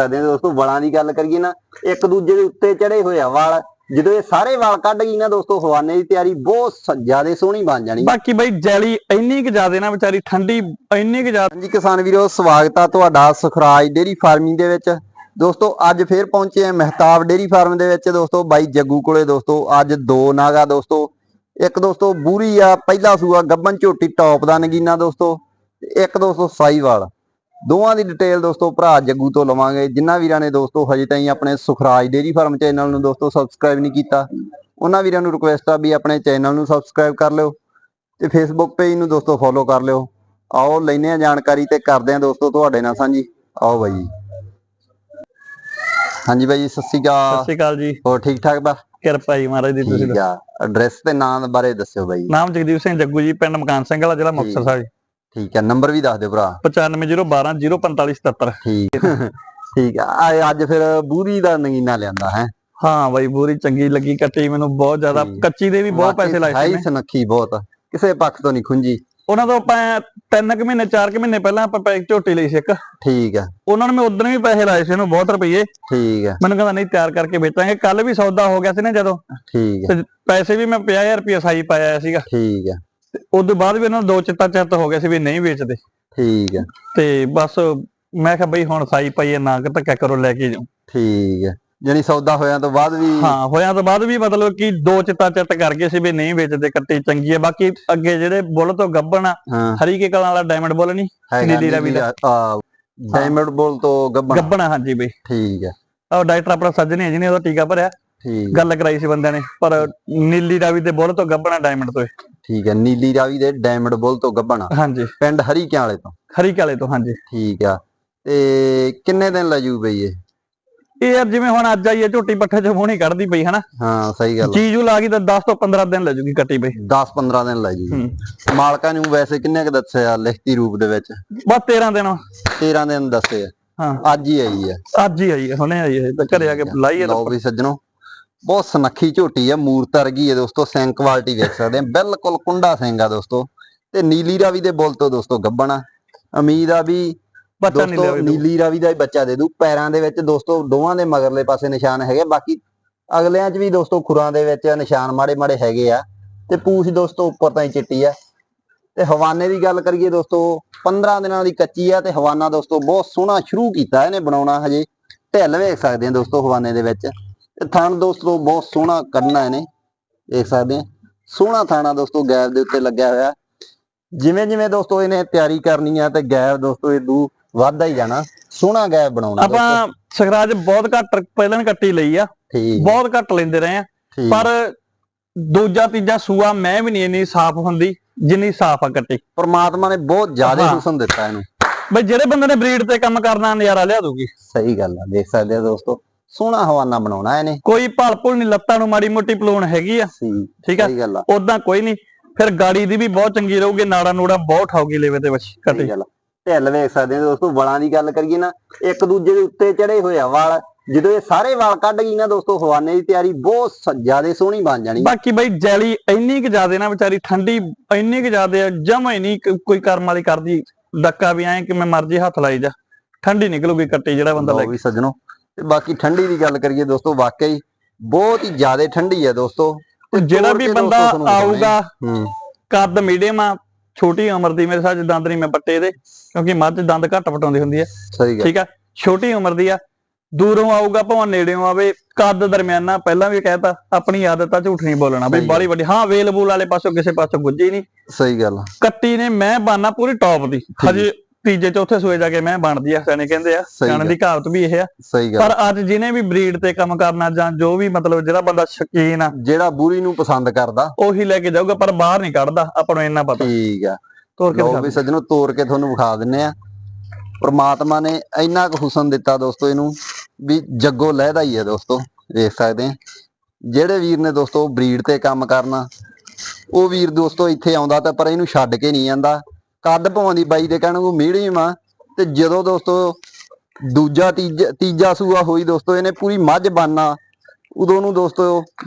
ਸਕਦੇ ਹੋ ਦੋਸਤੋ ਵਾਲਾਂ ਦੀ ਗੱਲ ਕਰੀਏ ਨਾ ਇੱਕ ਦੂਜੇ ਦੇ ਉੱਤੇ ਚੜੇ ਹੋਏ ਆ ਵਾਲ ਜਦੋਂ ਇਹ ਸਾਰੇ ਵਾਲ ਕੱਢ ਗਈ ਨਾ ਦੋਸਤੋ ਹਵਾਨੇ ਦੀ ਤਿਆਰੀ ਬਹੁਤ ਜ਼ਿਆਦਾ ਸੋਹਣੀ ਬਣ ਜਾਣੀ। ਬਾਕੀ ਬਈ ਜੈਲੀ ਇੰਨੀ ਕੁ ਜ਼ਿਆਦੇ ਨਾ ਵਿਚਾਰੀ ਠੰਡੀ ਇੰਨੀ ਕੁ ਜ਼ਿਆਦਾ ਹਾਂਜੀ ਕਿਸਾਨ ਵੀਰੋ ਸਵਾਗਤ ਆ ਤੁਹਾਡਾ ਸੁਖਰਾਜ ਡੇਰੀ ਫਾਰਮਿੰਗ ਦੇ ਵਿੱਚ। ਦੋਸਤੋ ਅੱਜ ਫੇਰ ਪਹੁੰਚੇ ਆ ਮਹਿਤਾਬ ਡੇਰੀ ਫਾਰਮ ਦੇ ਵਿੱਚ। ਦੋਸਤੋ ਬਾਈ ਜੱਗੂ ਕੋਲੇ ਦੋਸਤੋ ਅੱਜ ਦੋ ਨਾਗਾ ਦੋਸਤੋ। ਇੱਕ ਦੋਸਤੋ ਬੂਰੀ ਆ ਪਹਿਲਾ ਸੂਆ ਗੱਬਨ ਝੋਟੀ ਟੌਪ ਦਾ ਨਗੀਨਾ ਦੋਸਤੋ। ਇੱਕ ਦੋਸਤੋ ਸਾਈਵਾਲ। ਦੋਵਾਂ ਦੀ ਡਿਟੇਲ ਦੋਸਤੋ ਭਰਾ ਜੱਗੂ ਤੋਂ ਲਵਾਂਗੇ। ਜਿਨ੍ਹਾਂ ਵੀਰਾਂ ਨੇ ਦੋਸਤੋ ਹਜੇ ਤਾਈਂ ਆਪਣੇ ਸੁਖਰਾਜ ਡੇਰੀ ਫਾਰਮ ਚੈਨਲ ਨੂੰ ਦੋਸਤੋ ਸਬਸਕ੍ਰਾਈਬ ਨਹੀਂ ਕੀਤਾ ਉਹਨਾਂ ਵੀਰਾਂ ਨੂੰ ਰਿਕੁਐਸਟ ਆ ਵੀ ਆਪਣੇ ਚੈਨਲ ਨੂੰ ਸਬਸਕ੍ਰਾਈਬ ਕਰ ਲਿਓ ਤੇ ਫੇਸਬੁੱਕ ਪੇਜ ਨੂੰ ਦੋਸਤੋ ਫੋਲੋ ਕਰ ਲਿਓ। ਆਓ ਲੈਨੇ ਆ ਜਾਣਕਾਰੀ ਤੇ ਕਰਦੇ ਆ ਦੋਸਤੋ ਤੁਹਾਡੇ ਨਾਲ ਸਾਂਝੀ। ਆਓ ਬਾਈ ਹਾਂਜੀ ਬਾਈ ਜੀ ਸਤਿ ਸ਼੍ਰੀ ਸਤਿ ਅਕਾਲ ਸ਼੍ਰੀ ਅਕਾਲ ਜੀ। ਹੋਰ ਠੀਕ ਠਾਕ ਬਾ ਕਿਰਪਾ ਜੀ ਮਹਾਰਾਜ ਦੀ ਤੁਸੀਂ ਆ। ਐਡਰੈਸ ਤੇ ਨਾਮ ਬਾਰੇ ਦੱਸਿਓ ਬਾਈ। ਨਾਮ ਜਗਦੀਪ ਸਿੰਘ ਜੱਗੂ ਜੀ ਪਿੰਡ ਮਕਾਨ ਸਿੰਘ ਵਾਲਾ ਜ਼ਿਲ੍ਹਾ ਮੁਕਤਸਰ ਸਾਹਿਬ ਠੀਕ ਆ ਨੰਬਰ ਵੀ ਦੱਸ ਦਿਓ ਭਰਾ। 9501204577 ਠੀਕ ਠੀਕ ਆ ਆ ਅੱਜ ਫਿਰ ਬੂਰੀ ਦਾ ਨਗੀਨਾ ਲਿਆਂਦਾ ਹੈ? ਹਾਂ ਬਾਈ ਪੂਰੀ ਚੰਗੀ ਲੱਗੀ ਕੱਟੀ ਮੈਨੂੰ ਬਹੁਤ ਜ਼ਿਆਦਾ। ਠੀਕ। ਕੱਚੀ ਦੇ ਵੀ ਬਹੁਤ ਪੈਸੇ ਲਾਏ ਸੀ ਹਾਈ ਮੈਂ। ਸੁਨੱਖੀ ਬਹੁਤ। ਕਿਸੇ ਪੱਖ ਤੋਂ ਨਹੀਂ ਖੁੰਜੀ ਉਹਨਾਂ ਤੋਂ ਆਪਾਂ ਤਿੰਨ ਕੁ ਮਹੀਨੇ ਚਾਰ ਕੁ ਮਹੀਨੇ ਪਹਿਲਾਂ ਆਪਾਂ ਪੈਕ ਝੋਟੀ ਲਈ ਸੀ ਇੱਕ। ਠੀਕ ਆ ਉਹਨਾਂ ਨੂੰ ਮੈਂ ਉਦੋਂ ਵੀ ਪੈਸੇ ਲਾਏ ਸੀ ਇਹਨੂੰ ਬਹੁਤ ਰੁਪਏ ਠੀਕ ਆ ਮੈਨੂੰ ਕਹਿੰਦਾ ਨਹੀਂ ਤਿਆਰ ਕਰਕੇ ਵੇਚਾਂਗੇ। ਕੱਲ ਵੀ ਸੌਦਾ ਹੋ ਗਿਆ ਸੀ ਨਾ ਜਦੋਂ। ਠੀਕ ਆ ਤੇ ਪੈਸੇ ਵੀ ਮੈਂ 50000 ਰੁਪਏ ਸਾਈ ਪਾਇਆ ਸੀਗਾ। ਠੀਕ ਆ ਤੇ ਉਦੋਂ ਬਾਅਦ ਵੀ ਉਹਨਾਂ ਨੂੰ ਦੋ ਚਿੱਤਾ ਚਿੱਤ ਹੋ ਗਿਆ ਸੀ ਵੀ ਨਹੀਂ ਵੇਚਦੇ। ਠੀਕ ਆ ਤੇ ਬਸ ਮੈਂ ਕਿਹਾ ਬਈ ਹੁਣ ਸਾਈ ਪਾਈਏ ਨਾ ਕਿ ਧੱਕਾ ਕਰੋ ਲੈ ਕੇ ਜਾਓ। ਠੀਕ ਆ ਜਾਨੀ ਸੌਦਾ ਹੋਇਆ ਤੋਂ ਬਾਅਦ ਵੀ ਹਾਂ ਹੋਇਆਂ ਤੋਂ ਬਾਅਦ ਵੀ ਮਤਲਬ ਕਿ ਦੋ ਚਿੱਤਾ ਚਿੱਤ ਕਰ ਗਏ ਸੀ ਵੀ ਨਹੀਂ ਵੇਚਦੇ ਕੱਟੀ ਚੰਗੀ ਹੈ। ਬਾਕੀ ਅੱਗੇ ਜਿਹੜੇ ਬੁੱਲ ਤੋਂ ਗੱਬਣ ਆ ਹਾਂ। ਹਰੀਕੇ ਕਲਾਂ ਵਾਲਾ ਡਾਇਮੰਡ ਬੁੱਲ ਨਹੀਂ ਨੀਲੀ ਰਾਵੀ ਦਾ। ਆ ਡਾਇਮੰਡ ਬੋਲ ਤੋਂ ਗੱਬਣ। ਗੱਬਣ ਹਾਂਜੀ ਬਈ। ਠੀਕ ਆ ਉਹ ਡਾਕਟਰ ਆਪਣਾ ਸੱਜਣੇ ਆ ਜਿਹਨੇ ਉਹਦਾ ਟੀਕਾ ਭਰਿਆ। ਠੀਕ। ਗੱਲ ਕਰਾਈ ਸੀ ਬੰਦਿਆਂ ਨੇ ਪਰ ਨੀਲੀ ਰਾਵੀ ਦੇ ਬੁੱਲ ਤੋਂ ਗੱਬਣਾ ਡਾਇਮੰਡ ਤੋਂ। ਠੀਕ ਹੈ ਨੀਲੀ ਰਾਵੀ ਦੇ ਡਾਇਮੰਡ ਬੁੱਲ ਤੋਂ ਗੱਬਣਾ ਹਾਂਜੀ। ਪਿੰਡ ਹਰੀਕਿਆਂ ਵਾਲੇ ਤੋਂ? ਹਰੀਕੇ ਵਾਲੇ ਤੋਂ ਹਾਂਜੀ। ਠੀਕ ਆ। ਤੇ ਕਿੰਨੇ ਦਿਨ ਲੈ ਜੂ ਬਈ ਇਹ? ਇਹ ਯਾਰ ਜਿਵੇਂ ਹੁਣ ਅੱਜ ਆਈ ਹੈ ਝੋਟੀ ਪੱਠੇ ਚੋਂ ਹੋਣੀ ਕੱਢਦੀ ਪਈ ਹਨਾ? ਹਾਂ ਸਹੀ ਗੱਲ ਚੀਜੂ ਲਾ ਗਈ ਤਾਂ 10 ਤੋਂ 15 ਦਿਨ ਲੈ ਜੂਗੀ ਕੱਟੀ ਬਈ 10 15 ਦਿਨ ਲੈ ਜੂ ਹੂੰ। ਮਾਲਕਾਂ ਨੂੰ ਵੈਸੇ ਕਿੰਨੇ ਕ ਦੱਸਿਆ ਲਿਖਤੀ ਰੂਪ ਦੇ ਵਿੱਚ? ਬਸ 13 ਦਿਨ। 13 ਦਿਨ ਦੱਸੇ ਹਾਂ। ਅੱਜ ਹੀ ਆਈ ਆ। ਅੱਜ ਹੀ ਆਈ ਹੈ ਹੁਣੇ ਆਈ ਹੈ ਤਾਂ ਘਰੇ ਆ ਕੇ ਲਾਈ ਹੈ ਤਾਂ ਲਓ ਵੀ ਸੱਜਣੋ। ਬਹੁਤ ਸਨੱਖੀ ਝੋਟੀ ਆ ਮੂਰਤ ਵਰਗੀ ਹੈ ਦੋਸਤੋ ਸਿੰਘ ਕੁਆਲਿਟੀ ਵੇਖ ਸਕਦੇ ਆ। ਬਿਲਕੁਲ ਕੁੰਡਾ ਸਿੰਘ ਆ ਦੋਸਤੋ। ਤੇ ਨੀਲੀ ਰਾਵੀ ਦੇ ਬੁੱਲ ਤੋਂ ਦੋਸਤੋ ਗੱਬਣਾ। ਉਮੀਦ ਆ ਵੀ ਦੋਸਤੋ ਨੀਲੀ ਰਾਵੀ ਦਾ ਹੀ ਬੱਚਾ ਦੇ ਦੂ। ਪੈਰਾਂ ਦੇ ਵਿੱਚ ਦੋਸਤੋ ਦੋਵਾਂ ਦੇ ਮਗਰਲੇ ਪਾਸੇ ਨਿਸ਼ਾਨ ਹੈਗੇ ਬਾਕੀ ਅਗਲਿਆਂ 'ਚ ਵੀ ਦੋਸਤੋ ਖੁਰਾਂ ਦੇ ਵਿੱਚ ਨਿਸ਼ਾਨ ਮਾੜੇ ਮਾੜੇ ਹੈਗੇ ਆ। ਤੇ ਪੂਛ ਦੋਸਤੋ ਉੱਪਰ ਤਾਂ ਹੀ ਚਿੱਟੀ ਆ। ਤੇ ਹਵਾਨੇ ਦੀ ਗੱਲ ਕਰੀਏ ਦੋਸਤੋ 15 ਦਿਨਾਂ ਦੀ ਕੱਚੀ ਆ ਤੇ ਹਵਾਨਾ ਦੋਸਤੋ ਬਹੁਤ ਸੋਹਣਾ ਸ਼ੁਰੂ ਕੀਤਾ ਇਹਨੇ ਬਣਾਉਣਾ ਹਜੇ। ਢਿੱਲ ਵੇਖ ਸਕਦੇ ਆ ਦੋਸਤੋ ਹਵਾਨੇ ਦੇ ਵਿੱਚ। ਤੇ ਥਣ ਦੋਸਤੋ ਬਹੁਤ ਸੋਹਣਾ ਕੱਢਣਾ ਇਹਨੇ ਦੇਖ ਸਕਦੇ ਆ। ਸੋਹਣਾ ਥਾਣਾ ਦੋਸਤੋ ਗੈਬ ਦੇ ਉੱਤੇ ਲੱਗਿਆ ਹੋਇਆ। ਜਿਵੇਂ ਜਿਵੇਂ ਦੋਸਤੋ ਇਹਨੇ ਤਿਆਰੀ ਕਰਨੀ ਆ ਤੇ ਗੈਬ ਦੋਸਤੋ ਇਦੂ ਵੱਧਦਾ ਹੀ ਜਾਣਾ। ਸੋਹਣਾ ਗੈਬ ਬਣਾਉਣਾ ਆਪਾਂ ਸਖਰਾਜ ਬਹੁਤ ਘੱਟ ਪਹਿਲਾਂ ਕੱਟੀ ਲਈ ਆ। ਬਹੁਤ ਘੱਟ ਲੈਂਦੇ ਰਹੇ ਆ। ਪਰ ਦੂਜਾ ਤੀਜਾ ਸੂਆ ਮੈਂ ਵੀ ਨਹੀਂ ਇੰਨੀ ਸਾਫ਼ ਹੁੰਦੀ ਜਿੰਨੀ ਸਾਫ਼ ਆ ਕੱਟੀ। ਪਰਮਾਤਮਾ ਨੇ ਬਹੁਤ ਜ਼ਿਆਦਾ। ਹੁਸਨ ਦਿੱਤਾ ਇਹਨੂੰ। ਬਈ ਜਿਹੜੇ ਬੰਦੇ ਨੇ ਬਰੀਡ ਤੇ ਕੰਮ ਕਰਨਾ ਨਜ਼ਾਰਾ ਲਿਆ ਦੂਗੀ ਸਹੀ ਗੱਲ ਆ ਦੇਖ ਸਕਦੇ ਆ ਦੋਸਤੋ। ਸੋਹਣਾ ਹਵਾਨਾ ਬਣਾਉਣਾ ਇਹਨੇ। ਕੋਈ ਭਲ ਭੁਲ ਨਹੀਂ ਲੱਤਾਂ ਨੂੰ ਮਾੜੀ ਮੋਟੀ ਪਲੂਣ ਹੈਗੀ ਆ। ਠੀਕ ਆ? ਉਦਾਂ ਕੋਈ ਨਹੀਂ ਫਿਰ ਗਾੜੀ ਦੀ ਵੀ ਬਹੁਤ ਚੰਗੀ ਰਹੂਗੀ ਨਾੜਾ ਨੂੜਾ ਬਹੁਤ ਠਾਉਗੀ ਲੇਵੇ ਦੇ ਵਿੱਚ ਕੱਟੀ। ਢਿੱਲ ਵੇਖ ਸਕਦੇ ਆ ਦੋਸਤੋ ਵਾਲਾਂ ਦੀ ਗੱਲ ਕਰੀਏ ਨਾ ਇੱਕ ਦੂਜੇ ਦੇ ਉੱਤੇ ਚੜੇ ਹੋਏ ਆ ਵਾਲ ਜਦੋਂ ਇਹ ਸਾਰੇ ਵਾਲ ਕੱਢ ਗਈ ਨਾ ਦੋਸਤੋ ਹਵਾਨੇ ਦੀ ਤਿਆਰੀ ਬਹੁਤ ਜ਼ਿਆਦਾ ਸੋਹਣੀ ਬਣ ਜਾਣੀ। ਬਾਕੀ ਬਈ ਜੈਲੀ ਇੰਨੀ ਕੁ ਜ਼ਿਆਦੇ ਨਾ ਵਿਚਾਰੀ ਠੰਡੀ ਇੰਨੀ ਕੁ ਜ਼ਿਆਦੇ ਜਮਾ ਹੀ ਨਹੀਂ ਕ- ਕੋਈ ਕਰਮ ਵਾਲੀ ਕਰਦੀ। ਡੱਕਾ ਵੀ ਐ ਕਿ ਮੈਂ ਮਰਜ਼ੀ ਹੱਥ ਲਾਈ ਜਾ ਠੰਡੀ ਨਿਕਲੂਗੀ ਕੱਟੀ ਜਿਹੜਾ ਬੰਦਾ ਲੈ ਵੀ ਸੱਜਣੋ ਤੇ ਬਾਕੀ ਠੰਡੀ ਦੀ ਗੱਲ ਕਰੀਏ ਦੋਸਤੋ ਵਾਕਈ ਬਹੁਤ ਹੀ ਜ਼ਿਆਦਾ ਠੰਡੀ ਹੈ ਦੋਸਤੋ। ਤੇ ਜਿਹੜਾ ਵੀ ਬੰਦਾ। ਆਊਗਾ ਕੱਦ ਮੀਡੀਅਮ ਆ ਛੋਟੀ ਉਮਰ ਦੀ ਮੇਰੇ ਸਾਹ ਦੰਦ ਨਹੀਂ ਮੈਂ ਪੱਟੇ ਇਹਦੇ ਕਿਉਂਕਿ ਮੱਝ ਦੰਦ ਘੱਟ ਪਟਾਉਂਦੀ ਹੁੰਦੀ ਹੈ ਸਹੀ ਗੱਲ। ਠੀਕ ਆ ਛੋਟੀ ਉਮਰ ਦੀ ਆ ਦੂਰੋਂ ਆਊਗਾ ਭਾਵੇਂ ਨੇੜਿਓਂ ਆਵੇ ਕੱਦ ਦਰਮਿਆਨਾ ਪਹਿਲਾਂ ਵੀ ਕਹਿਤਾ ਆਪਣੀ ਆਦਤ ਆ ਝੂਠ ਨਹੀਂ ਬੋਲਣਾ ਬਈ ਬਾਲੀ ਵੱਡੀ ਹਾਂ ਵੇਲਬੂਲ ਵਾਲੇ ਪਾਸੋਂ ਕਿਸੇ ਪਾਸੋਂ ਗੁੱਜੀ ਨਹੀਂ। ਸਹੀ ਗੱਲ। ਕੱਟੀ ਨੇ ਮੈਂ ਬਾਨਾ ਪੂਰੀ ਟੌਪ ਦੀ ਹਜੇ ਤੀਜੇ ਚੌਥੇ ਸੂਏ ਜਾ ਕੇ ਮੈਂ ਬਣਦੀ ਆ ਸਿਆਣੇ ਕਹਿੰਦੇ ਆ ਸਿਆਣੇ ਦੀ ਕਹਾਵਤ ਵੀ ਇਹ ਆ। ਪਰ ਅੱਜ ਜਿਹਨੇ ਵੀ ਬਰੀਡ ਤੇ ਕੰਮ ਕਰਨਾ ਜਾਂ ਜੋ ਵੀ ਮਤਲਬ ਜਿਹੜਾ ਬੰਦਾ ਸ਼ਕੀਨ ਆ ਜਿਹੜਾ ਬੂਰੀ ਨੂੰ ਪਸੰਦ ਕਰਦਾ। ਉਹੀ ਲੈ ਕੇ ਜਾਊਗਾ ਪਰ ਬਾਹਰ ਨਹੀਂ ਕੱਢਦਾ ਆਪਾਂ ਨੂੰ ਇੰਨਾ ਪਤਾ। ਠੀਕ ਆ। ਤੋਰ ਕੇ ਦਿਖਾ ਵੀ ਸੱਜਣੋ ਤੋੜ ਕੇ ਤੁਹਾਨੂੰ ਵਿਖਾ ਦਿੰਨੇ ਆ। ਪ੍ਰਮਾਤਮਾ ਨੇ ਇੰਨਾ ਕੁ ਹੁਸਨ ਦਿੱਤਾ ਦੋਸਤੋ ਇਹਨੂੰ ਵੀ ਜੱਗੋ ਲਹਿਦਾ ਹੀ ਹੈ ਦੋਸਤੋ ਵੇਖ ਸਕਦੇ ਆ। ਜਿਹੜੇ ਵੀਰ ਨੇ ਦੋਸਤੋ ਬਰੀਡ ਤੇ ਕੰਮ ਕਰਨਾ ਉਹ ਵੀਰ ਦੋਸਤੋ ਇੱਥੇ ਆਉਂਦਾ ਤਾਂ ਪਰ ਇਹਨੂੰ ਛੱਡ ਕੇ ਨਹੀਂ ਜਾਂਦਾ। ਕੱਦ ਭਾਵਾਂ ਦੀ ਬਾਈ ਦੇ ਕਹਿਣ ਨੂੰ ਮੀਡੀਅਮ ਆ। ਤੇ ਜਦੋਂ ਦੋਸਤੋ ਦੂਜਾ ਤੀਜਾ ਤੀਜਾ ਸੂਆ ਹੋਈ ਦੋਸਤੋ ਇਹਨੇ ਪੂਰੀ ਮੱਝ ਬਾਨਾ। ਉਦੋਂ ਨੂੰ ਦੋਸਤੋ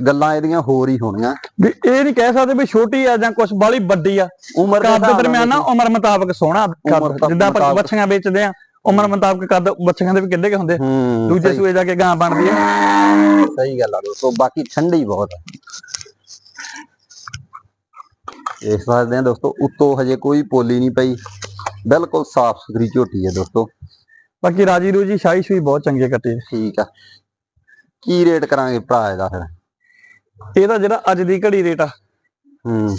ਗੱਲਾਂ ਇਹਦੀਆਂ ਹੋਰ ਹੀ ਹੋਣੀਆਂ। ਵੀ ਇਹ ਨਹੀਂ ਕਹਿ ਸਕਦੇ ਵੀ ਛੋਟੀ ਆ ਜਾਂ ਕੁਝ ਬਾਲੀ ਵੱਡੀ ਆ। ਉਮਰ ਦੇ ਦਰਮਿਆਨਾ ਉਮਰ ਮੁਤਾਬਕ ਸੋਹਣਾ ਜਿੱਦਾਂ ਆਪਾਂ। ਬੱਚੀਆਂ ਵੇਚਦੇ ਆ ਉਮਰ ਮੁਤਾਬਕ ਕੱਦ ਬੱਚਿਆਂ ਦੇ ਵੀ ਕਿੱਡੇ ਕੁ ਹੁੰਦੇ ਦੂਜੇ ਸੂਏ ਜਾ ਕੇ ਗਾਂ ਬਣਦੀ ਆ। ਸਹੀ ਗੱਲ ਆ ਦੋਸਤੋ ਬਾਕੀ ਠੰਡੀ ਬਹੁਤ ਆ। ਦੇਖ ਸਕਦੇ ਆ ਦੋਸਤੋ ਉੱਤੋਂ ਹਜੇ ਕੋਈ ਪੋਲੀ ਨਹੀਂ ਪਈ। ਬਿਲਕੁਲ ਸਾਫ਼ ਸੁਥਰੀ ਝੋਟੀ ਹੈ ਦੋਸਤੋ। ਬਾਕੀ ਰਾਜੀ ਰੂਜੀ ਸ਼ਾਹੀ ਸ਼ੂਈ ਬਹੁਤ ਚੰਗੇ ਕੱਟੇ। ਠੀਕ ਆ। ਕੀ ਰੇਟ ਕਰਾਂਗੇ ਭਰਾ ਇਹਦਾ ਫਿਰ? ਇਹਦਾ ਜਿਹੜਾ ਅੱਜ ਦੀ ਘੜੀ ਰੇਟ ਆ ਹੂੰ।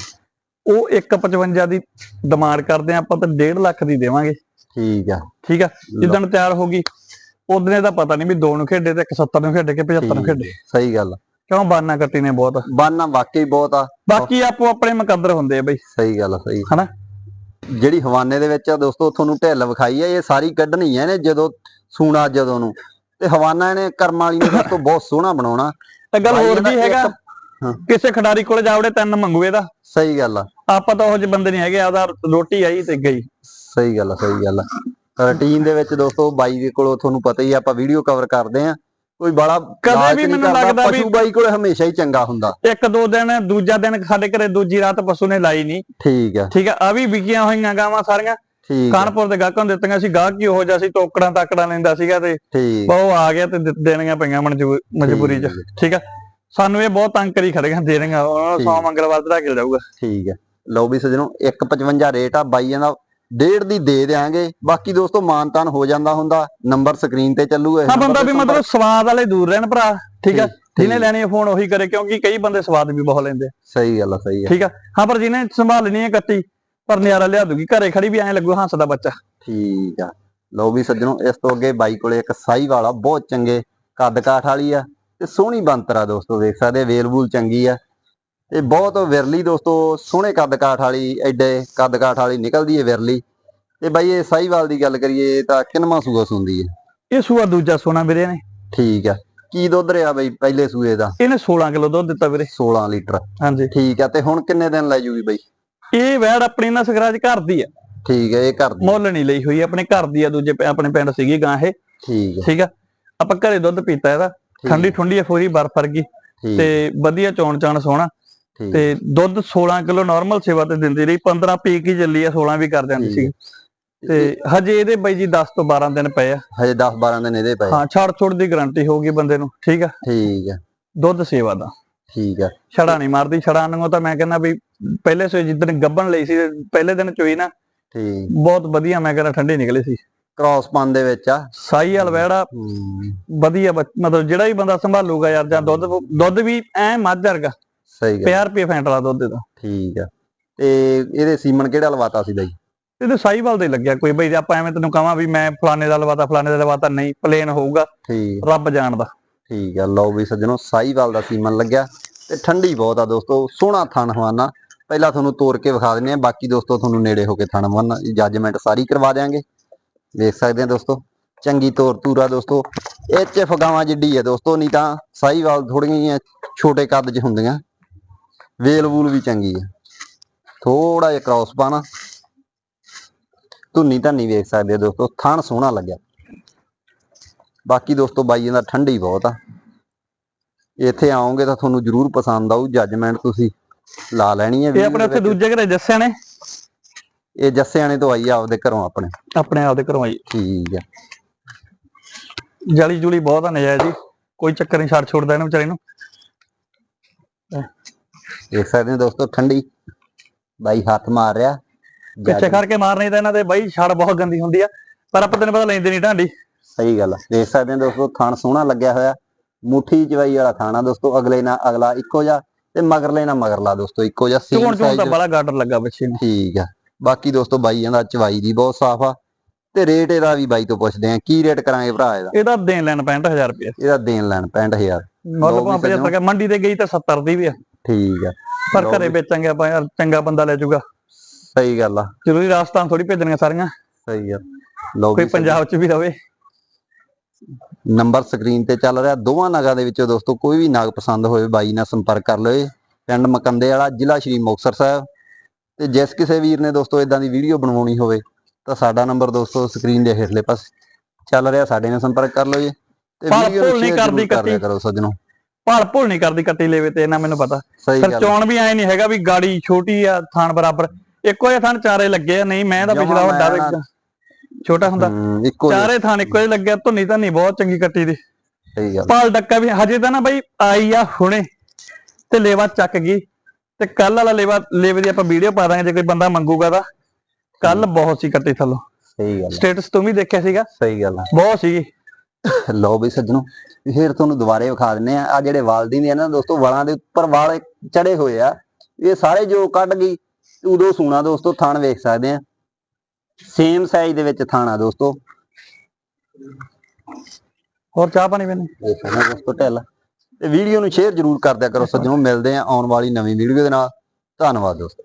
ਉਹ 155 ਦੀ ਡਿਮਾਂਡ ਕਰਦੇ ਆ ਆਪਾਂ ਤਾਂ 1.5 ਲੱਖ ਦੀ ਦੇਵਾਂਗੇ। ਠੀਕ ਆ। ਠੀਕ ਆ? ਜਿੱਦਣ ਤਿਆਰ ਹੋ ਗਈ ਉਦਨੇ ਦਾ ਪਤਾ ਨਹੀਂ ਵੀ ਦੋ ਨੂੰ ਖੇਡੇ ਤੇ ਇੱਕ 70 ਨੂੰ ਖੇਡੇ ਕਿ 75 ਨੂੰ। ਖੇਡੇ। ਸਹੀ ਗੱਲ ਆ। ਕਿਉਂ ਬਾਨਾ ਕੱਟੀ ਨੇ ਬਹੁਤ? ਬਾਨਾ ਵਾਕਈ ਬਹੁਤ ਆ। ਬਾਕੀ ਆਪੋ ਆਪਣੇ ਮੁਕੱਦਰ ਹੁੰਦੇ ਆ ਬਈ। ਸਹੀ ਗੱਲ ਆ, ਸਹੀ। ਹਨਾ? ਜਿਹੜੀ ਹਵਾਨੇ ਦੇ ਵਿੱਚ ਆ ਦੋਸਤੋ ਤੁਹਾਨੂੰ ਢਿੱਲ ਵਿਖਾਈ ਹੈ ਇਹ ਸਾਰੀ ਕੱਢਣੀ ਹੈ ਇਹਨੇ ਜਦੋਂ ਸੂਣਾ ਜਦੋਂ ਨੂੰ। ਤੇ ਹਵਾਨਾ ਇਹਨੇ ਕਰਮ ਵਾਲੀ ਨੇ ਦੋਸਤੋ ਬਹੁਤ ਸੋਹਣਾ ਬਣਾਉਣਾ। ਤੇ ਗੱਲ ਹੋਰ ਵੀ ਹੈਗਾ। ਕਿਸੇ ਖਿਡਾਰੀ ਕੋਲੇ ਜਾਵੜੇ ਤਿੰਨ ਮੰਗੂਏ ਦਾ ਸਹੀ ਗੱਲ ਆ। ਆਪਾਂ ਤਾਂ ਉਹ ਜਿਹੇ ਬੰਦੇ ਨਹੀਂ ਹੈਗੇ ਆਦਾ ਰੋਟੀ ਆਈ ਤੇ ਗਈ। ਸਹੀ ਗੱਲ ਆ ਸਹੀ ਗੱਲ ਆ। ਰੂਟੀਨ ਦੇ ਵਿੱਚ ਦੋਸਤੋ ਬਾਈ ਦੇ ਕੋਲੋਂ ਤੁਹਾਨੂੰ ਪਤਾ ਹੀ ਆ ਆਪਾਂ ਵੀਡੀਓ ਕਵਰ ਕਰਦੇ ਆ। ਕੋਈ ਬੜਾ ਕਦੇ ਵੀ ਮੈਨੂੰ ਲੱਗਦਾ ਵੀ- ਪਸ਼ੂ ਬਾਈ ਕੋਲੇ ਹਮੇਸ਼ਾ ਹੀ ਚੰਗਾ ਹੁੰਦਾ। ਇੱਕ ਦੋ ਦਿਨ ਦੂਜਾ ਦਿਨ ਸਾਡੇ ਘਰੇ ਦੂਜੀ ਰਾਤ ਪਸ਼ੂ ਨੇ ਲਾਈ ਨਹੀਂ। ਠੀਕ ਆ ਠੀਕ ਆ ਆ ਵੀ ਵਿਕੀਆਂ ਹੋਈਆਂ ਗਾਵਾਂ ਸਾਰੀਆਂ। ਕਾਨਪੁਰ ਦੇ ਗਾਹਕਾਂ ਨੂੰ ਦਿੱਤੀਆਂ ਸੀ ਗਾਹਕ ਹੀ ਉਹੋ ਜਿਹਾ ਸੀ ਟੋਕੜਾਂ ਤਾਕੜਾਂ ਲੈਂਦਾ ਸੀਗਾ ਤੇ ਉਹ ਆ ਗਿਆ ਤੇ ਦੇਣੀਆਂ ਪਈਆਂ ਮਜਬੂਰੀ ਚ। ਠੀਕ। ਆ ਸਾਨੂੰ ਇਹ ਬਹੁਤ ਤੰਗ ਕਰੀ ਖੜੀਆਂ ਦੇਣੀਆਂ ਉਹਨਾਂ ਠੀਕ। ਸੌ ਮੰਗਲਵਾਰ ਦਾ ਕੇ ਜਾਊਗਾ। ਠੀਕ ਹੈ। ਲਓ ਵੀ ਸਜਣੋ 155 ਰੇਟ ਆ ਬਾਈਆਂ ਦਾ ਡੇਢ ਦੀ ਦੇ ਦੇਾਂਗੇ ਬਾਕੀ ਦੋਸਤੋ ਮਾਨਤਾਨ ਹੋ ਜਾਂਦਾ ਹੁੰਦਾ। ਨੰਬਰ ਸਕਰੀਨ ਤੇ ਚੱਲੂਗਾ ਇਸ ਹਾਂ ਬੰਦਾ ਵੀ ਮਤਲਬ ਸਵਾਦ ਵਾਲੇ ਦੂਰ ਰਹਿਣ ਭਰਾ। ਠੀਕ ਆ? ਜਿਹਨੇ। ਲੈਣੀ ਹੈ ਫੋਨ ਉਹੀ ਕਰੇ ਕਿਉਂਕਿ ਕਈ ਬੰਦੇ ਸਵਾਦ ਵੀ ਬਹੁਤ ਲੈਂਦੇ ਸਹੀ ਗੱਲ ਆ ਸਹੀ ਆ। ਠੀਕ ਆ? ਹਾਂ ਪਰ ਜਿਹਨੇ ਸੰਭਾਲਣੀ ਹੈ ਕੱਟੀ ਪਰ ਨਿਆਰਾ ਲਿਆ ਦੂਗੀ। ਘਰੇ ਖੜੀ ਵੀ ਐਂ ਲੱਗੂ ਹੱਸਦਾ ਬੱਚਾ। ਠੀਕ ਆ। ਲਓ ਵੀ ਸੱਜਣੋ ਇਸ ਤੋਂ ਅੱਗੇ ਬਾਈ ਕੋਲੇ ਇੱਕ ਸਾਈ ਵਾਲਾ ਬਹੁਤ ਚੰਗੇ ਕੱਦ ਕਾਠ ਵਾਲੀ ਆ ਤੇ ਸੋਹਣੀ ਬੰਤਰ ਦੋਸਤੋ ਦੇਖ ਸਕਦੇ ਵੇਲਬੂਲ ਚੰਗੀ ਆ। ਤੇ ਬਹੁਤ ਵਿਰਲੀ ਦੋਸਤੋ ਸੋਹਣੇ ਕੱਦ ਕਾਠ ਵਾਲੀ ਐਡੇ ਕੱਦ ਕਾਠ ਵਾਲੀ ਨਿਕਲਦੀ ਏ ਵਿਰਲੀ। ਤੇ ਬਾਈ ਇਹ ਸਾਈਵਾਲ ਦੀ ਗੱਲ ਕਰੀਏ ਤਾਂ ਕਿੰਨਵਾਂ ਸੂਆ ਸੁੰਦੀ ਏ? ਇਹ ਸੂਆ ਦੂਜਾ ਸੋਨਾ ਵੀਰੇ ਨੇ। ਠੀਕ ਆ। ਕੀ ਦੁੱਧ ਰਿਹਾ ਬਈ ਪਹਿਲੇ ਸੂਏ ਦਾ? ਇਹਨੇ 16 ਕਿਲੋ ਦੁੱਧ ਦਿੱਤਾ ਵੀਰੇ। 16 ਲੀਟਰ। ਹਾਂਜੀ। ਠੀਕ ਆ ਤੇ ਹੁਣ ਕਿੰਨੇ ਦਿਨ ਲੈ ਜੂਗੀ ਬਈ? ਇਹ ਵੈੜ ਆਪਣੀ ਨਾ ਸਗਰਾਜ ਘਰ ਦੀ ਆ। ਠੀਕ ਹੈ ਇਹ ਘਰ ਦੀ ਮੁੱਲ ਨਹੀਂ ਲਈ ਹੋਈ ਆਪਣੇ ਘਰ ਦੀ ਆ ਦੂਜੇ ਆਪਣੇ ਪਿੰਡ ਸੀਗੀ ਗਾਂ ਇਹ। ਠੀਕ ਹੈ ਠੀਕ ਆ। ਆਪਾਂ ਘਰੇ ਦੁੱਧ ਪੀਤਾ ਇਹਦਾ। ਠੰਡੀ ਠੰਡੀ ਆ ਫੋਰੀ ਬਰਫ ਵਰਗੀ। ਤੇ ਵਧੀਆ ਚੌਣ ਚਾਣ ਸੋਹਣਾ। ਤੇ ਦੁੱਧ 16 ਕਿਲੋ ਨਾਰਮਲ ਸੇਵਾ ਤੇ ਦਿੰਦੀ ਰਹੀ 15 ਪੀ ਕੇ ਚੱਲੀ ਆ 16 ਵੀ ਕਰ ਜਾਂਦੀ ਸੀ। ਤੇ ਹਜੇ ਇਹਦੇ ਬਾਈ ਜੀ 10 ਤੋਂ 12 ਦਿਨ ਪਏ ਆ। ਹਜੇ 10 12 ਦਿਨ ਇਹਦੇ ਪਏ। ਹਾਂ ਛੜ ਛੁੜ ਦੀ ਗਾਰੰਟੀ ਹੋਊਗੀ ਬੰਦੇ ਨੂੰ ਠੀਕ ਆ? ਠੀਕ ਹੈ ਦੁੱਧ ਸੇਵਾ ਦਾ। ਠੀਕ ਹੈ ਛੜਾ ਨਹੀਂ ਮਾਰਦੀ ਛੜਾ ਨੂੰ ਤਾਂ ਮੈਂ ਕਹਿੰਦਾ ਵੀ ਪਹਿਲੇ ਸੋਏ ਜਿੱਦਣ ਗੱਬਣ ਲਈ ਸੀ ਪਹਿਲੇ ਦਿਨ ਚੋਈ ਨਾ ਠੀਕ। ਬਹੁਤ ਵਧੀਆ ਮੈਂ ਕਹਿੰਦਾ ਠੰਡੀ ਨਿਕਲੀ ਸੀ। ਕ੍ਰਾਸ ਪਨ ਦੇ ਵਿੱਚ ਆ। ਸਾਈ ਵਾਲ ਵੈੜਾ ਹੂੰ, ਵਧੀਆ ਮਤਲਬ ਜਿਹੜਾ ਵੀ ਬੰਦਾ ਸੰਭਾਲੂਗਾ ਯਾਰ ਜਾਂ ਦੁੱਧ ਦੁੱਧ ਵੀ ਐ ਮੱਝ ਵਰਗਾ। ਸਹੀ ਗੱਲ। 50 ਰੁਪਏ ਫੈਂਟ ਵਾਲਾ ਦੁੱਧ ਇਹਦਾ ਠੀਕ ਆ। ਤੇ ਇਹਦੇ ਸੀਮਨ ਕਿਹੜਾ ਲਵਾਤਾ ਸੀ ਬਾਈ? ਇਹਦੇ ਸਾਈਵਾਲ ਦੇ ਲੱਗਿਆ। ਕੋਈ ਬਈ ਆਪਾਂ ਐਵੇਂ ਤੈਨੂੰ ਕਹਾਂ ਵੀ ਮੈਂ ਫਲਾਣੇ ਦਾ ਲਵਾਤਾ ਫਲਾਣੇ ਦਾ ਲਵਾਤਾ ਨਹੀਂ ਪਲੇਨ ਹੋਊਗਾ। ਠੀਕ। ਰੱਬ ਜਾਣਦਾ। ਠੀਕ ਆ। ਲਓ ਵੀ ਸੱਜਣੋ ਸਾਈਵਾਲ ਦਾ ਸੀਮਨ ਲੱਗਿਆ ਤੇ ਠੰਡੀ ਬਹੁਤ ਆ ਦੋਸਤੋ। ਸੋਹਣਾ ਥਣ ਹਵਾਨਾ। ਪਹਿਲਾਂ ਤੁਹਾਨੂੰ ਤੋੜ ਕੇ ਵਿਖਾ ਦਿੰਨੇ ਆ ਬਾਕੀ ਦੋਸਤੋ ਤੁਹਾਨੂੰ ਨੇੜੇ ਹੋ ਕੇ ਥਣ ਹਵਾਨਾ। ਜੱਜਮੈਂਟ ਸਾਰੀ ਕਰਵਾ ਦਿਆਂਗੇ। ਦੇਖ ਸਕਦੇ ਆ ਦੋਸਤੋ। ਚੰਗੀ ਤੋਰ ਤੂਰਾ ਦੋਸਤੋ। ਇਹ ਚ ਫਗਾਵਾਂ ਜਿੱਡੀ ਹੈ ਦੋਸਤੋ ਨਹੀਂ ਤਾਂ ਸਾਈਵਾਲ ਥੋੜੀਆਂ ਜਿਹੀਆਂ ਛੋਟੇ ਕੱਦ 'ਚ ਹੁੰਦੀਆਂ। ਵੇਲ ਵੂਲ ਵੀ ਚੰਗੀ ਹੈ ਥੋੜਾ ਜਿਹਾ ਕ੍ਰਾਸ ਪਾਣਾ ਧੁੰਨੀ ਧੰਨੀ ਵੇਖ ਸਕਦੇ ਆ ਦੋਸਤੋ ਥਣ ਸੋਹਣਾ ਲੱਗਿਆ। ਬਾਕੀ ਦੋਸਤੋ ਬਾਈਆਂ ਦਾ ਠੰਡੀ ਬਹੁਤ ਆ। ਇੱਥੇ ਆਓਗੇ ਤਾਂ ਤੁਹਾਨੂੰ ਜ਼ਰੂਰ ਪਸੰਦ ਆਊ ਜੱਜਮੈਂਟ ਤੁਸੀਂ ਲਾ ਲੈਣੀ ਹੈ ਇਹ ਆਪਣੇ ਉੱਥੇ। ਦੂਜੇ ਘਰੇ ਜੱਸਿਆਂ ਨੇ ਇਹ ਜੱਸਿਆਣੇ ਤੋਂ ਆਈ ਆ ਆਪਦੇ ਘਰੋਂ ਆਪਣੇ। ਆਪਣੇ ਆਪ ਦੇ ਘਰੋਂ ਆਈ। ਠੀਕ ਆ। ਜਾਲੀ ਜੂਲੀ ਬਹੁਤ ਆ ਨਜਾਇਜ਼ ਜੀ ਕੋਈ ਚੱਕਰ ਨਹੀਂ ਛੱਡ ਛੋੜਦਾ ਇਹਨੂੰ ਵਿਚਾਰੇ ਨੂੰ। ਦੇਖ ਸਕਦੇ ਹੋ ਦੋਸਤੋ ਠੰਡੀ ਬਾਈ ਹੱਥ ਮਾਰ ਰਿਹਾ। ਪਿੱਛੇ ਕਰਕੇ ਮਾਰਨੀ ਤਾਂ ਇਹਨਾਂ ਦੇ ਬਾਈ ਛੜ ਬਹੁਤ ਗੰਦੀ ਹੁੰਦੀ ਆ ਪਰ ਆਪਾਂ ਤੈਨੂੰ ਪਤਾ ਲੈਂਦੇ ਨਹੀਂ ਢਾਂਡੀ। ਸਹੀ ਗੱਲ ਆ। ਦੇਖ ਸਕਦੇ ਹੋ ਦੋਸਤੋ ਥਣ ਸੋਹਣਾ ਲੱਗਿਆ ਹੋਇਆ। ਮੁੱਠੀ ਚਵਾਈ ਵਾਲਾ ਥਾਣਾ ਦੋਸਤੋ ਅਗਲੇ ਨਾਲ ਅਗਲਾ ਇੱਕੋ ਜਿਹਾ ਤੇ ਮਗਰਲੇ ਨਾਲ ਮਗਰਲਾ ਦੋਸਤੋ ਇੱਕੋ ਜਿਹਾ ਸੇਮ ਚੋਣ ਸਾਈਜ਼ ਬੜਾ ਗਾਡਰ ਲੱਗਾ ਬੱਚੇ ਨੂੰ। ਠੀਕ ਆ। ਬਾਕੀ ਦੋਸਤੋ ਬਾਈ ਦਾ ਚਵਾਈ ਦੀ ਬਹੁਤ ਸਾਫ਼ ਆ। ਤੇ ਰੇਟ ਇਹਦਾ ਵੀ ਬਾਈ ਤੋਂ ਪੁੱਛਦੇ ਆ ਕੀ ਰੇਟ ਕਰਾਂਗੇ ਭਰਾ ਇਹਦਾ? ਇਹਦਾ ਦੇਣ ਲੈਣ 65000 ਰੁਪਏ ਇਹਦਾ ਦੇਣ ਲੈਣ 65000 ਮੁੱਲ ਲਓ ਵੀ ਭਾਵੇਂ 75 ਮੰਡੀ ਤੇ ਗਈ ਤਾਂ 70 ਦੀ ਵੀ ਆ। ਠੀਕ ਆ। ਪਰ ਘਰੇ। ਵੇਚਾਂਗੇ ਆਪਾਂ ਯਾਰ ਚੰਗਾ ਬੰਦਾ ਲੈ ਜਾਊਗਾ। ਸਹੀ ਗੱਲ ਆ। ਜ਼ਰੂਰੀ ਰਾਜਸਥਾਨ ਥੋੜੀ ਭੇਜਣੀਆਂ ਸਾਰੀਆਂ। ਸਹੀ ਆ। ਲਓ ਕੋਈ ਪੰਜਾਬ 'ਚ ਵੀ ਰਵੇ। ਨੰਬਰ ਸਕਰੀਨ ਤੇ ਚੱਲ ਰਿਹਾ। ਦੋਵਾਂ ਨਗਾਂ ਦੇ ਵਿੱਚੋਂ ਦੋਸਤੋ ਕੋਈ ਵੀ ਨਗ ਪਸੰਦ ਹੋਵੇ ਬਾਈ ਨਾਲ ਸੰਪਰਕ ਕਰ ਲਓ ਇਹ ਪਿੰਡ ਮਕੰਦੇ ਵਾਲਾ ਜ਼ਿਲ੍ਹਾ ਸ਼੍ਰੀ ਮੁਕਤਸਰ ਸਾਹਿਬ। ਤੇ ਜਿਸ ਕਿਸੇ ਵੀਰ ਨੇ ਦੋਸਤੋ ਇਦਾਂ ਦੀ ਵੀਡੀਓ ਬਣਵਾਉਣੀ ਹੋਵੇ ਤਾਂ ਸਾਡਾ ਨੰਬਰ ਦੋਸਤੋ ਸਕਰੀਨ ਦੇ ਹੇਠਲੇ ਪਾਸੇ ਚੱਲ ਰਿਹਾ। ਸਾਡੇ ਨਾਲ ਸੰਪਰਕ ਕਰ ਲਓ ਜੀ। ਤੇ ਵੀਡੀਓ ਨੂੰ ਕੱਟੀ। ਕਰੋ ਸੱਜਣੋ। ਭਾਲ ਭੁੱਲ ਨਹੀਂ ਕਰਦੀ ਕੱਟੀ ਲੈਵੇ ਤੇ ਇਹਨਾਂ ਮੈਨੂੰ ਪਤਾ। ਪਰ ਚੌਣ ਵੀ ਐ ਨਹੀਂ ਹੈਗਾ ਵੀ ਗਾੜੀ ਛੋਟੀ ਆ ਥਾਨ ਬਰਾਬਰ। ਇੱਕੋ ਜਿਹਾ ਥਾਨ ਚਾਰੇ ਲੱਗੇ ਆ ਨਹੀਂ ਮੈਂ ਤਾਂ ਪਿਛਲਾ ਵੱਡਾ ਵੇਖ ਛੋਟਾ ਹੁੰਦਾ। ਚਾਰੇ ਥਾਂ ਇੱਕੋ ਜਿਹੇ ਲੱਗਿਆ ਧੁੰਨੀ ਧੰਨੀ ਬਹੁਤ ਚੰਗੀ ਕੱਟੀ ਦੀ। ਸਹੀ ਗੱਲ ਪਾਲ ਡੱਕਾ ਵੀ ਹਜੇ ਤਾਂ ਨਾ ਬਾਈ ਆਈ ਆ ਹੁਣੇ ਤੇ ਲੇਵਾ ਚੱਕ ਗਈ। ਤੇ ਕੱਲ ਵਾਲਾ ਲੇਵਾ ਲੇਵੇ ਦੀ ਆਪਾਂ ਵੀਡੀਓ ਪਾ ਦਾਂਗੇ ਜੇ ਕੋਈ ਬੰਦਾ ਮੰਗੂਗਾ ਤਾਂ। ਕੱਲ ਬਹੁਤ ਸੀ ਕੱਟੀ ਥੱਲੋਂ। ਸਹੀ ਗੱਲ ਸਟੇਟਸ ਤੂੰ ਵੀ ਦੇਖਿਆ ਸੀਗਾ? ਸਹੀ ਗੱਲ ਬਹੁਤ ਸੀਗੀ। ਲਓ ਵੀ ਸੱਜਣੋ। ਫਿਰ ਤੁਹਾਨੂੰ ਦੁਬਾਰੇ ਵਿਖਾ ਦਿੰਨੇ ਆ ਆ ਜਿਹੜੇ ਵਾਲਦੀ ਨੇ ਨਾ ਦੋਸਤੋ ਵਾਲਾਂ ਦੇ ਉੱਪਰ ਵਾਲ ਚੜੇ ਹੋਏ ਆ। ਇਹ ਸਾਰੇ ਜੋ ਕੱਢ ਗਈ ਉਦੋਂ ਸੂਣਾ ਦੋਸਤੋ ਥਣ ਵੇਖ ਸਕਦੇ ਆ ਸੇਮ ਸਾਈਜ਼ ਦੇ ਵਿੱਚ ਥਾਣਾ ਦੋਸਤੋ। ਹੋਰ ਚਾਹ ਪਾਣੀ ਪੀਣੇ ਇਹ ਦੋਸਤੋ ਢਿੱਲ। ਤੇ ਵੀਡੀਓ ਨੂੰ ਸ਼ੇਅਰ ਜ਼ਰੂਰ ਕਰ ਦਿਆ ਕਰੋ। ਸੱਜਣੋ ਮਿਲਦੇ ਆ ਆਉਣ ਵਾਲੀ ਨਵੀਂ ਵੀਡੀਓ ਦੇ ਨਾਲ। ਧੰਨਵਾਦ ਦੋਸਤੋ।